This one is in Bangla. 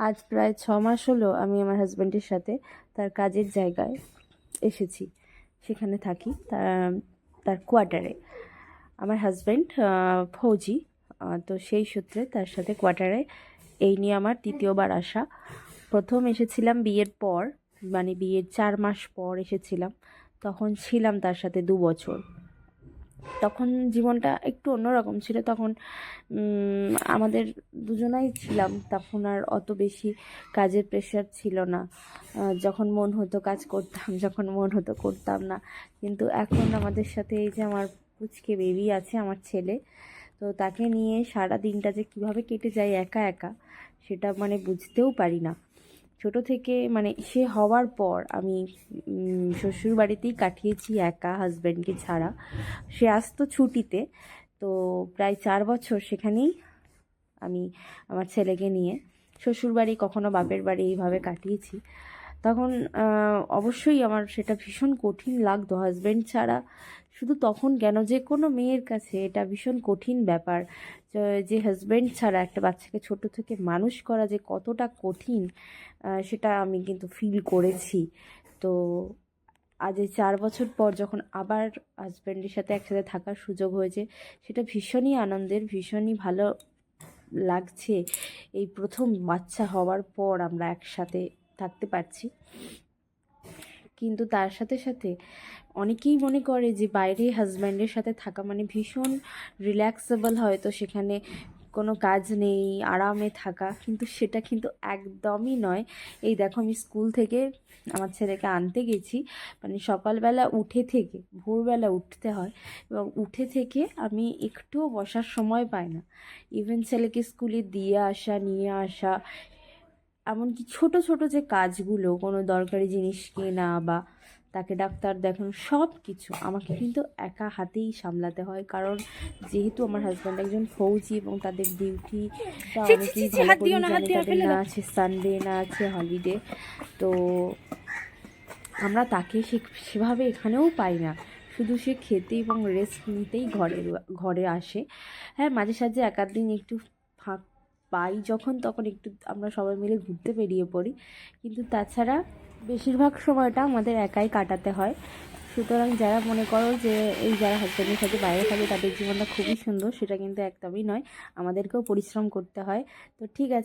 আজ প্রায় ছ মাস হলো আমি আমার হাজব্যান্ডের সাথে তার কাজের জায়গায় এসেছি, সেখানে থাকি, তার তার কোয়ার্টারে আমার হাজব্যান্ড ফৌজি তো সেই সূত্রে তার সাথে কোয়ার্টারে এই নিয়ে আমার তৃতীয়বার আসা। প্রথম এসেছিলাম বিয়ের পর মানে বিয়ের চার মাস পর এসেছিলাম। তখন ছিলাম তার সাথে দু বছর। তখন জীবনটা একটু অন্যরকম ছিল। তখন আমাদের দুজনাই ছিলাম। তখন আর অত বেশি কাজের প্রেশার ছিল না। যখন মন হতো কাজ করতাম, যখন মন হতো করতাম না। কিন্তু এখন আমাদের সাথে এই যে আমার পুচকে বেবি আছে, আমার ছেলে, তো তাকে নিয়ে সারা দিনটা যে কীভাবে কেটে যায় একা একা, সেটা মানে বুঝতেও পারি না। ছোট থেকে মানে সে হওয়ার পর আমি শ্বশুর বাড়িতেই কাটিয়েছি একা হাজব্যান্ডকে ছাড়া। সে আসতো ছুটিতে, তো প্রায় চার বছর সেখানেই আমি আমার ছেলেকে নিয়ে শ্বশুর বাড়ি কখনো বাপের বাড়ি এইভাবে কাটিয়েছি। তখন অবশ্যই আমার সেটা ভীষণ কঠিন লাগতো। হাজব্যান্ড ছাড়া শুধু তখন কেন? যে কোনো মেয়ের কাছে এটা ভীষণ কঠিন ব্যাপার। যে- হাজব্যান্ড ছাড়া একটা বাচ্চাকে ছোট থেকে মানুষ করা যে কতটা কঠিন সেটা আমি কিন্তু ফিল করেছি। তো আজ এই চার বছর পর যখন আবার হাজব্যান্ডের সাথে একসাথে থাকার সুযোগ হয়েছে, সেটা ভীষণই আনন্দের, ভীষণই ভালো লাগছে। এই প্রথম বাচ্চা হওয়ার পর আমরা একসাথে থাকতে পারছি। কিন্তু তার সাথে সাথে অনেকেই মনে করে যে বাইরে হাজব্যান্ডের সাথে থাকা মানে ভীষণ রিল্যাক্সেবল হয়তো সেখানে কোনো কাজ নেই, আরামে থাকা। কিন্তু সেটা কিন্তু একদমই নয়। এই দেখো আমি স্কুল থেকে আমার ছেলেকে আনতে গেছি। মানে সকালবেলা উঠে থেকে, ভোরবেলা উঠতে হয় এবং উঠে থেকে আমি একটুও বসার সময় পাই না। ইভেন ছেলেকে স্কুলে দিয়ে আসা, নিয়ে আসা এমনকি ছোট ছোট যে কাজগুলো কোনো দরকারি জিনিস কেনা বা তাকে ডাক্তার দেখানো সব কিছু আমাকে কিন্তু একা হাতেই সামলাতে হয়। কারণ যেহেতু আমার হাজব্যান্ড একজন ফৌজি এবং তাদের ডিউটি অনেকেই ভালো করেই জানে। তাদের না আছে সানডে না আছে হলিডে তো আমরা তাকে সে সেভাবে এখানেও পাই না। শুধু সে খেতে এবং রেস্ট নিতেই ঘরে ঘরে আসে। হ্যাঁ মাঝে সাঝে এক দিন একটু ফাঁক পাই যখন, তখন একটু আমরা সবাই মিলে ঘুরতে বেরিয়ে পড়ি। কিন্তু তাছাড়া বেশিরভাগ সময়টা আমাদের একাই কাটাতে হয়। সুতরাং যারা মনে করো যে এই যারা হাজব্যান্ডের সাথে বাইরে থাকে, তাদের জীবনটা খুবই সুন্দর, সেটা কিন্তু একদমই নয়। আমাদেরকেও পরিশ্রম করতে হয়। তো ঠিক আছে।